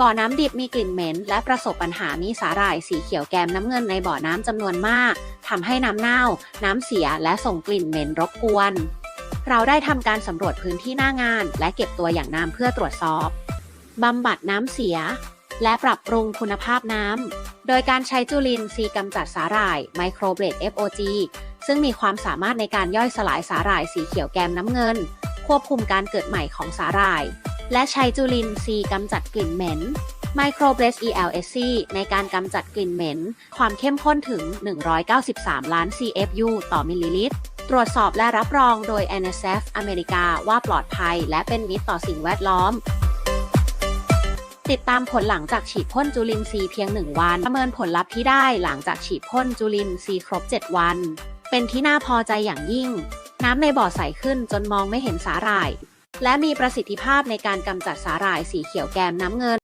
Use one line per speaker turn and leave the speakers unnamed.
บ่อน้ำดิบมีกลิ่นเหม็น และประสบปัญหามีสาหร่ายสีเขียวแกมน้ำเงินในบ่อน้ำจำนวนมากทำให้น้ำเน่า น้ำเสียและส่งกลิ่นเหม็นรบกวน เราได้ทำการสำรวจพื้นที่หน้างาน และเก็บตัวอย่างน้ำเพื่อตรวจสอบบำบัดน้ำเสีย และปรับปรุงคุณภาพน้ำ โดยการใช้จุลินทรีย์กำจัดสาหร่ายไมโครเบรด FOG ซึ่งมีความสามารถในการย่อยสลายสาหร่ายสีเขียวแกมน้ำเงิน ควบคุมการเกิดใหม่ของสาหร่าย และใช้จุลินทรีย์กำจัดกลิ่นเหม็น Micro b r e s ELSC ในการกำจัดกลิ่นเหม็น ความเข้มข้นถึง 193 ล้าน CFU ต่อมิลลิลิตร ตรวจสอบและรับรองโดย NSF อเมริกาว่าปลอดภัยและเป็นมิตรต่อสิ่งแวดล้อม ติดตามผลหลังจากฉีดพ่นจุลินทรีย์เพียง 1 วัน ประเมินผลลัพธ์ที่ได้หลังจากฉีดพ่นจุลินทรีย์ครบ 7 วัน เป็นที่น่าพอใจอย่างยิ่ง น้ำในบ่อใสขึ้นจนมองไม่เห็นสาหร่าย และมีประสิทธิภาพในการกำจัดสาหร่ายสีเขียวแกมน้ำเงิน